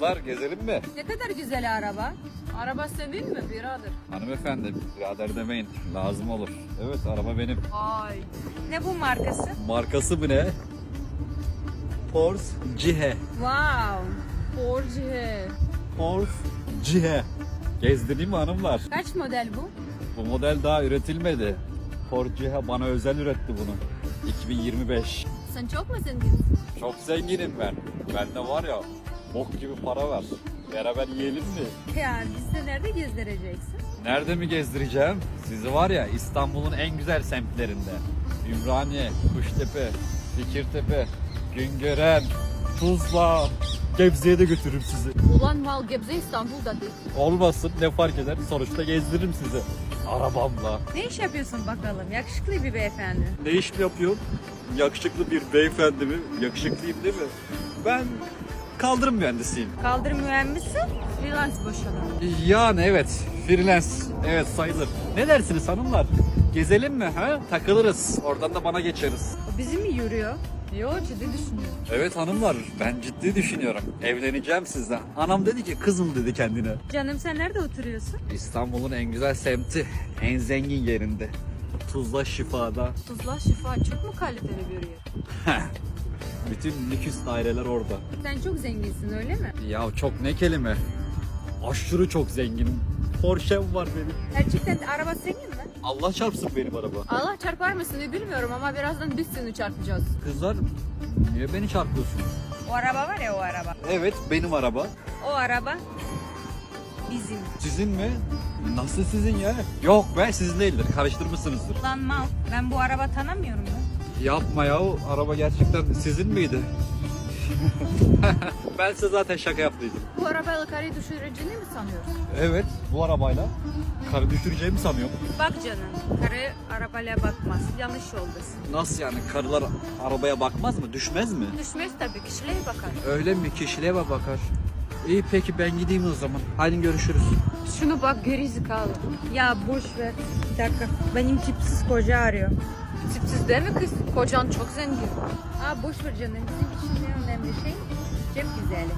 Kızlar gezelim mi? Ne kadar güzel araba. Araba senin mi birader? Hanımefendi birader demeyin. Lazım olur. Evet araba benim. Ay. Ne bu markası? Markası bu ne? Porsche Cihe. Wow. Porsche. Porsche Cihe. Gezdireyim mi hanımlar? Kaç model bu? Bu model daha üretilmedi. Porsche Cihe bana özel üretti bunu. 2025. Sen çok mu zenginsin? Çok zenginim ben. Bende var ya bok gibi para var. Beraber yiyelim mi? Ya bizi de nerede gezdireceksin? Nerede mi gezdireceğim? Sizi var ya İstanbul'un en güzel semtlerinde. Ümraniye, Kuştepe, Fikirtepe, Güngören, Tuzla, Gebze'ye de götürürüm sizi. Ulan mal Gebze İstanbul'da değil. Olmasın ne fark eder sonuçta gezdiririm sizi. Arabamla. Ne iş yapıyorsun bakalım? Yakışıklı bir beyefendi. Ne iş mi yapıyorum? Yakışıklı bir beyefendi mi? Yakışıklıyım değil mi? Ben kaldırım mühendisiyim. Kaldırım mühendisi, freelance boşanır. Yani evet. Freelance. Evet sayılır. Ne dersiniz hanımlar? Gezelim mi? Ha? Takılırız. Oradan da bana geçeriz. O bizi mi yürüyor? Yo ciddi düşünüyorum. Evet hanımlar ben ciddi düşünüyorum. Evleneceğim sizden. Anam dedi ki kızım dedi kendine. Canım sen nerede oturuyorsun? İstanbul'un en güzel semti. En zengin yerinde. Tuzla şifada. Tuzla şifa çok mu kaliteli bir yer? Bütün lüküs daireler orada. Sen çok zenginsin öyle mi? Ya çok ne kelime. Aşırı çok zenginim. Porsche'm var benim. Gerçekten araba senin mi? Allah çarpsın benim araba. Allah çarpar mısın bilmiyorum ama birazdan biz seni çarpacağız. Kızlar niye beni çarpıyorsunuz? O araba var ya o araba. Evet benim araba. O araba bizim. Sizin mi? Nasıl sizin ya? Yok be sizin değildir. Karıştırmışsınızdır. Lan mal ben bu araba tanımıyorum ya. Yapma ya. Araba gerçekten sizin miydi? ben size zaten şaka yaptıydım. Bu arabayla karıyı düşüreceğini mi sanıyorsun? Evet. Bu arabayla karı düşüreceğimi sanıyorum. Bak canım karı arabayla bakmaz. Yanlış yoldasın. Nasıl yani? Karılar arabaya bakmaz mı? Düşmez mi? Düşmez tabii kişiliğe bakar. Öyle mi? Kişiliğe bakar? İyi peki ben gideyim o zaman. Hadi görüşürüz. Şunu bak gerizekalı. Ya boş ver. Bir dakika benim tipsiz koca arıyor. Tipsiz değil mi kız? Kocan çok zengin. Aa boş ver canım bizim için en önemli şey cep güzeli.